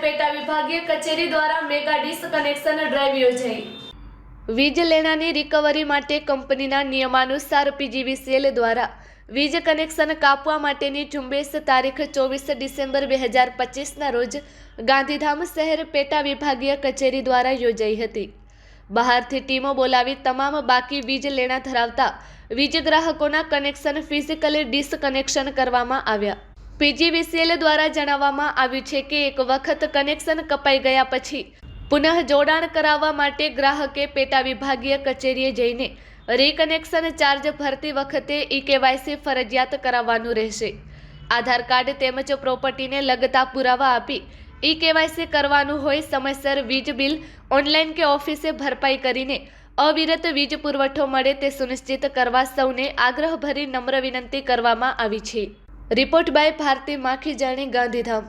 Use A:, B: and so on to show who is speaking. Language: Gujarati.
A: પેટા વિભાગીય કચેરી દ્વારા મેગા ડીશ કનેક્શન ડ્રાઈવ યોજાઈ. વીજ લેણાની રિકવરી માટે કંપનીના નિયમાનુસાર પીજીવીસીએલ દ્વારા વીજ કનેક્શન કાપવા માટેની ઝુંબેશ તારીખ ચોવીસ ડિસેમ્બર બે હજાર પચીસના રોજ ગાંધીધામ શહેર પેટા વિભાગીય કચેરી દ્વારા યોજાઈ હતી. બહારથી ટીમો બોલાવી તમામ બાકી વીજ લેણા ધરાવતા વીજ ગ્રાહકોના કનેક્શન ફિઝિકલી ડિસકનેક્શન કરવામાં આવ્યા. પીજીવીસીએલ દ્વારા જણાવવામાં આવ્યું છે કે એક વખત કનેક્શન કપાઈ ગયા પછી પુનઃ જોડાણ કરાવવા માટે ગ્રાહકે પેટા વિભાગીય કચેરીએ જઈને રીકનેક્શન ચાર્જ ભરતી વખતે ઈ કેવાયસી ફરજિયાત કરાવવાનું રહેશે. આધાર કાર્ડ તેમજ પ્રોપર્ટીને લગતા પુરાવા આપી ઈ કેવાયસી કરવાનું હોય સમયસર વીજ બિલ ઓનલાઈન કે ઓફિસે ભરપાઈ કરીને અવિરત વીજ પુરવઠો મળે તે સુનિશ્ચિત કરવા સૌને આગ્રહભરી નમ્ર વિનંતી કરવામાં આવી છે. Report by Bharati Makhijani Gandhidham.